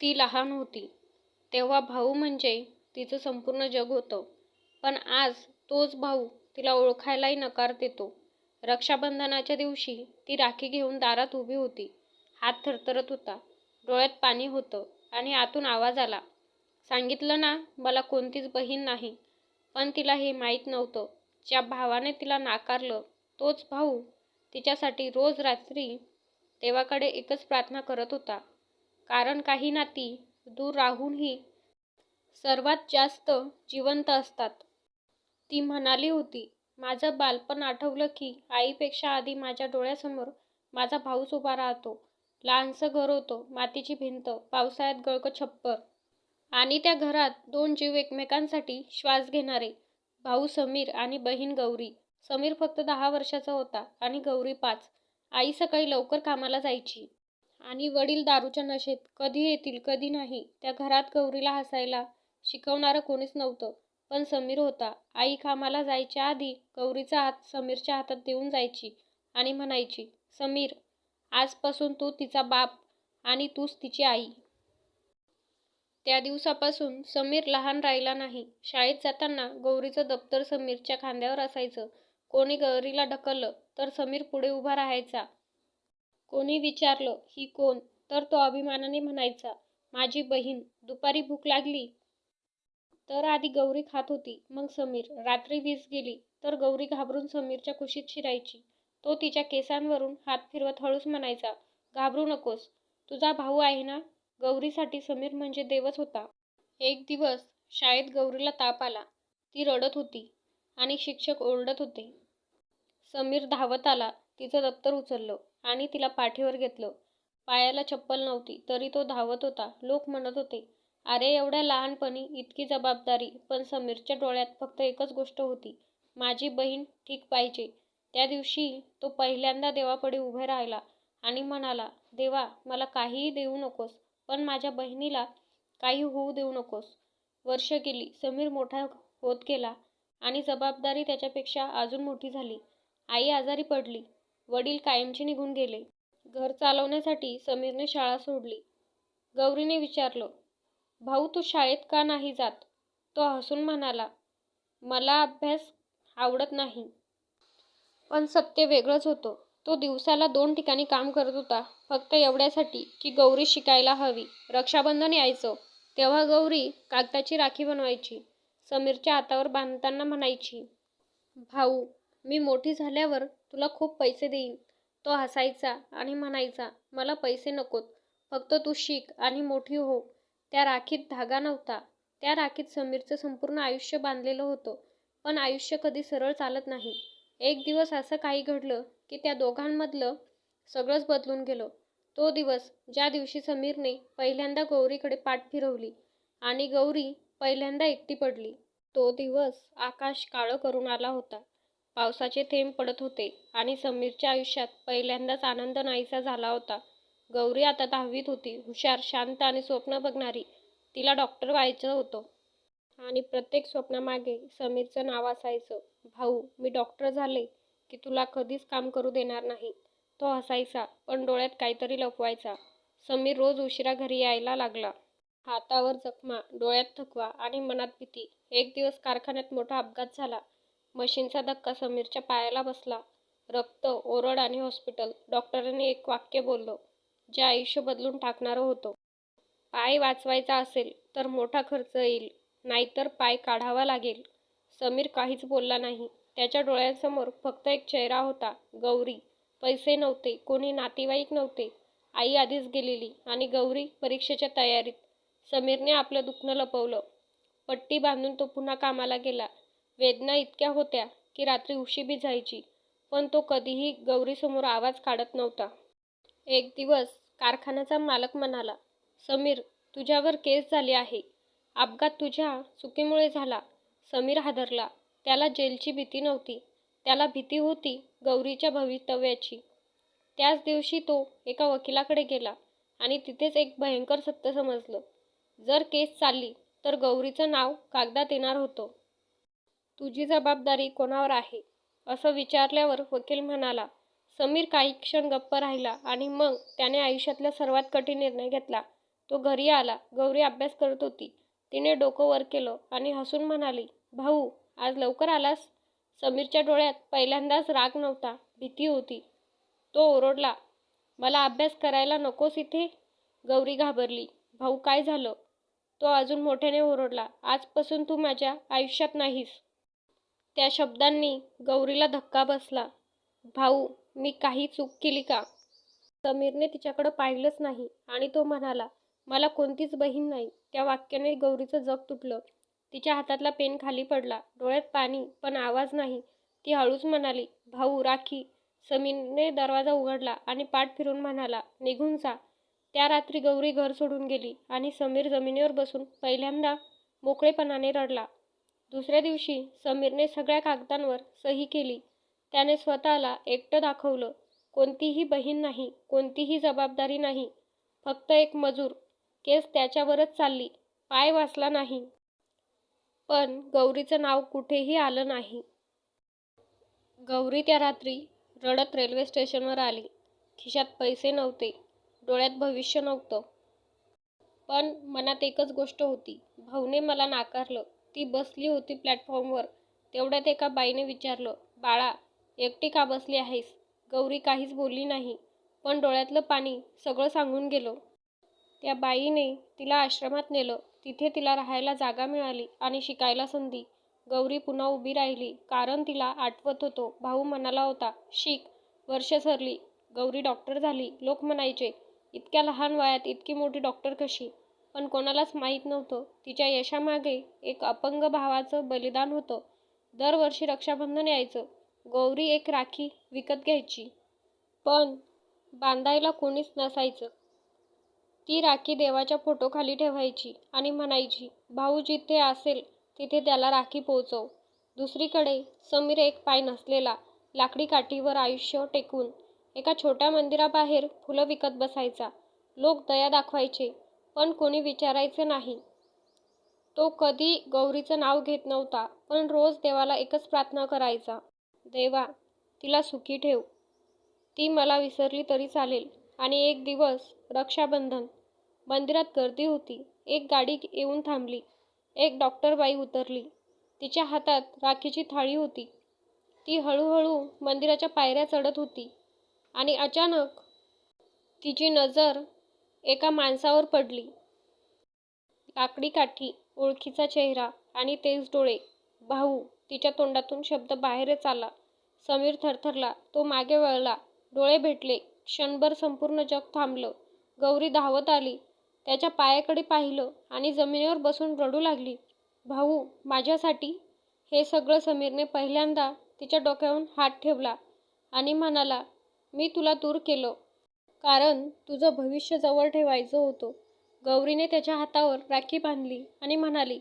ती लहान होती तेव्हा भाऊ म्हणजे तिचं संपूर्ण जग होतं. पण आज तोच भाऊ तिला ओळखायलाही नकार देतो. रक्षाबंधनाच्या दिवशी ती राखी घेऊन दारात उभी होती. हात थरथरत होता. डोळ्यात पाणी होतं आणि आतून आवाज आला, सांगितलं ना मला कोणतीच बहीण नाही. पण तिला हे माहीत नव्हतं, ज्या भावाने तिला नाकारलं तोच भाऊ तिच्यासाठी रोज रात्री देवाकडे एकच प्रार्थना करत होता. कारण काही नाती दूर राहूनही सर्वात जास्त जिवंत असतात. ती म्हणाली होती, माझं बालपण आठवलं की आईपेक्षा आधी माझ्या डोळ्यासमोर माझा भाऊच उभा राहतो. लहानसं घर होतं. मातीची भिंत, पावसाळ्यात गळकं छप्पर. आणि त्या घरात दोन जीव एकमेकांसाठी श्वास घेणारे. भाऊ समीर आणि बहीण गौरी. समीर फक्त दहा वर्षाचा होता आणि गौरी पाच. आई सकाळी लवकर कामाला जायची. आणि वडील दारूच्या नशेत कधी येतील कधी नाही. त्या घरात गौरीला हसायला शिकवणारं कोणीच नव्हतं. पण समीर होता. आई कामाला जायच्या आधी गौरीचा हात समीरच्या हातात देऊन जायची आणि म्हणायची, समीर, आजपासून तू तिचा बाप आणि तूच तिची आई. त्या दिवसापासून समीर लहान राहिला नाही. शाळेत जाताना गौरीचं दप्तर समीरच्या खांद्यावर असायचं. कोणी गौरीला ढकललं तर समीर पुढे उभा राहायचा. कोणी विचारलं, ही कोण? तर तो अभिमानाने म्हणायचा, माझी बहीण. दुपारी भूक लागली तर आधी गौरी खात होती, मग समीर. रात्री वीज गेली तर गौरी घाबरून समीरच्या कुशीत शिरायची. तो तिच्या केसांवरून हात फिरवत हळूच म्हणायचा, घाबरू नकोस, तुझा भाऊ आहे ना. गौरीसाठी समीर म्हणजे देवच होता. एक दिवस शाळेत गौरीला ताप आला. ती रडत होती आणि शिक्षक ओरडत होते. समीर धावत आला, तिचं दप्तर उचललं आणि तिला पाठीवर घेतलं. पायाला चप्पल नव्हती तरी तो धावत होता. लोक म्हणत होते, अरे एवढ्या लहानपणी इतकी जबाबदारी. पण समीरच्या डोळ्यात फक्त एकच गोष्ट होती, माझी बहीण ठीक पाहिजे. त्या दिवशी तो पहिल्यांदा देवापुढे उभे राहिला आणि म्हणाला, देवा मला काहीही देऊ नकोस, पण माझ्या बहिणीला काही होऊ देऊ नकोस. वर्ष गेली. समीर मोठा होत गेला आणि जबाबदारी त्याच्यापेक्षा अजून मोठी झाली. आई आजारी पडली. वडील कायमचे निघून गेले. घर चालवण्यासाठी समीरने शाळा सोडली. गौरीने विचारलं, भाऊ तू शाळेत का नाही जात? तो हसून म्हणाला, मला अभ्यास आवडत नाही. पण सत्य वेगळंच होतं. तो दिवसाला दोन ठिकाणी काम करत होता फक्त एवढ्यासाठी की गौरी शिकायला हवी. रक्षाबंधन यायचं तेव्हा गौरी कागदाची राखी बनवायची. समीरच्या हातावर बांधताना म्हणायची, भाऊ, मी मोठी झाल्यावर तुला खूप पैसे देईन. तो हसायचा आणि म्हणायचा, मला पैसे नकोत, फक्त तू शिक आणि मोठी हो. त्या राखीत धागा नव्हता. त्या राखीत समीरचं संपूर्ण आयुष्य बांधलेलं होतं. पण आयुष्य कधी सरळ चालत नाही. एक दिवस असं काही घडलं की त्या दोघांमधलं सगळंच बदलून गेलं. तो दिवस, ज्या दिवशी समीरने पहिल्यांदा गौरीकडे पाठ फिरवली आणि गौरी पहिल्यांदा एकटी पडली. तो दिवस आकाश काळं करून आला होता. पावसाचे थेंब पडत होते आणि समीरच्या आयुष्यात पहिल्यांदाच आनंद नाहीसा झाला होता. गौरी आता दहावीत होती. हुशार, शांत आणि स्वप्न बघणारी. तिला डॉक्टर व्हायचं होतं. आणि प्रत्येक स्वप्नामागे समीरचं नाव असायचं. भाऊ, मी डॉक्टर झाले की तुला कधीच काम करू देणार नाही. तो हसायचा पण डोळ्यात काहीतरी लपवायचा. समीर रोज उशिरा घरी यायला लागला. हातावर जखमा, डोळ्यात थकवा आणि मनात भीती. एक दिवस कारखान्यात मोठा अपघात झाला. मशीनचा धक्का समीरच्या पायाला बसला. रक्त, ओरड आणि हॉस्पिटल. डॉक्टरांनी एक वाक्य बोललं, जे आयुष्य बदलून टाकणारं होतं. पाय वाचवायचा असेल तर मोठा खर्च येईल, नाहीतर पाय काढावा लागेल. समीर काहीच बोलला नाही. त्याच्या डोळ्यांसमोर फक्त एक चेहरा होता, गौरी. पैसे नव्हते, कोणी नातेवाईक नव्हते. आई आधीच गेलेली आणि गौरी परीक्षेच्या तयारीत. समीरने आपलं दुखणं लपवलं. पट्टी बांधून तो पुन्हा कामाला गेला. वेदना इतक्या होत्या की रात्री उशीबी जायची. पण तो कधीही गौरीसमोर आवाज काढत नव्हता. एक दिवस कारखान्याचा मालक म्हणाला, समीर, तुझ्यावर केस झाली आहे. अपघात तुझ्या चुकीमुळे झाला. समीर हादरला. त्याला जेलची भीती नव्हती. त्याला भीती होती गौरीच्या भवितव्याची. त्याच दिवशी तो एका वकिलाकडे गेला आणि तिथेच एक भयंकर सत्य समजलं. जर केस चालली तर गौरीचं नाव कागदात येणार होतं. तुझी जबाबदारी कोणावर आहे? असं विचारल्यावर वकील म्हणाला. समीर काही क्षण गप्प राहिला आणि मग त्याने आयुष्यातला सर्वात कठीण निर्णय घेतला. तो घरी आला गौरी अभ्यास करत होती तिने डोकं वर केलं आणि हसून म्हणाली भाऊ आज लवकर आलास समीरच्या डोळ्यात पहिल्यांदाच राग नव्हता भीती होती तो ओरडला मला अभ्यास करायला नकोस इथे गौरी घाबरली भाऊ काय झालं तो अजून मोठ्याने ओरडला आजपासून तू माझ्या आयुष्यात नाहीस त्या शब्दांनी गौरीला धक्का बसला. भाऊ मी काही चूक केली का? समीरने तिच्याकडं पाहिलंच नाही आणि तो म्हणाला मला कोणतीच बहीण नाही. त्या वाक्याने गौरीचं जग तुटलं. तिच्या हातातला पेन खाली पडला. डोळ्यात पाणी पण आवाज नाही. ती हळूच म्हणाली भाऊ राखी. समीरने दरवाजा उघडला आणि पाठ फिरून म्हणाला निघून जा. त्या रात्री गौरी घर सोडून गेली आणि समीर जमिनीवर बसून पहिल्यांदा मोकळेपणाने रडला. दुसऱ्या दिवशी समीरने सगळ्या कागदांवर सही केली. त्याने स्वतःला एकटं दाखवलं. कोणतीही बहीण नाही कोणतीही जबाबदारी नाही. फक्त एक मजूर. केस त्याच्यावरच चालली. पाय वाचला नाही. पण गौरीचं नाव कुठेही आलं नाही. गौरी त्या रात्री रडत रेल्वे स्टेशनवर आली. खिशात पैसे नव्हते. डोळ्यात भविष्य नव्हतं. पण मनात एकच गोष्ट होती. भाऊने मला नाकारलं. ती बसली होती प्लॅटफॉर्मवर. तेवढ्यात एका बाईने विचारलं बाळा एकटी का बसली आहेस? गौरी काहीच बोलली नाही. पण डोळ्यातलं पाणी सगळं सांगून गेलं. त्या बाईने तिला आश्रमात नेलं. तिथे तिला राहायला जागा मिळाली आणि शिकायला संधी. गौरी पुन्हा उभी राहिली कारण तिला आठवत होतो. भाऊ म्हणाला होता शिक वर्ष सरली. गौरी डॉक्टर झाली. लोक म्हणायचे इतक्या लहान वयात इतकी मोठी डॉक्टर कशी? पण कोणालाच माहीत नव्हतं. तिच्या यशामागे एक अपंग भावाचं बलिदान होतं. दरवर्षी रक्षाबंधन यायचं. गौरी एक राखी विकत घ्यायची. पण बांधायला कोणीच नसायचं. ती राखी देवाच्या फोटोखाली ठेवायची आणि म्हणायची भाऊ जिथे असेल तिथे त्याला राखी पोहोचव. दुसरीकडे समीर एक पाय नसलेला लाकडी काठीवर आयुष्य टेकून एका छोट्या मंदिराबाहेर फुलं विकत बसायचा. लोक दया दाखवायचे. पण कोणी विचारायचे नाही. तो कधी गौरीचं नाव घेत नव्हता पण रोज देवाला एकच प्रार्थना करायचा. देवा तिला सुखी ठेव. ती मला विसरली तरी चालेल. आणि एक दिवस रक्षाबंधन. मंदिरात गर्दी होती. एक गाडी येऊन थांबली. एक डॉक्टर बाई उतरली. तिच्या हातात राखीची थाळी होती. ती हळूहळू मंदिराच्या पायऱ्या चढत होती. आणि अचानक तिची नजर एका माणसावर पडली. लाकडी काठी ओळखीचा चेहरा आणि तेज डोळे. भाऊ तिच्या तोंडातून शब्द बाहेरच आला. समीर थरथरला तो मागे वळला. डोळे भेटले. क्षणभर संपूर्ण जग थांबलं. गौरी धावत आली. त्याच्या पायाकडे पाहिलं आणि जमिनीवर बसून रडू लागली. भाऊ माझ्यासाठी? हे सगळं समीरने पहिल्यांदा तिच्या डोक्यावरून हात ठेवला आणि म्हणाला मी तुला दूर केलं. कारण तुझं भविष्य जवळ ठेवायचं होतं. गौरीने त्याच्या हातावर राखी बांधली आणि म्हणाली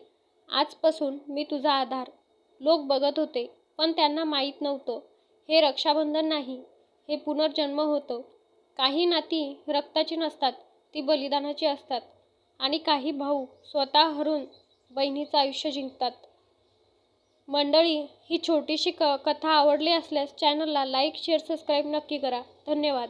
आजपासून मी तुझा आधार. लोक बघत होते पण त्यांना माहीत नव्हतं. हे रक्षाबंधन नाही हे पुनर्जन्म होतं. काही नाती रक्ताची नसतात ती बलिदानाची असतात. आणि काही भाऊ स्वतः हरून बहिणीचं आयुष्य जिंकतात. मंडळी ही छोटीशी क कथा आवडली असल्यास चॅनलला लाईक शेअर सबस्क्राईब नक्की करा. धन्यवाद.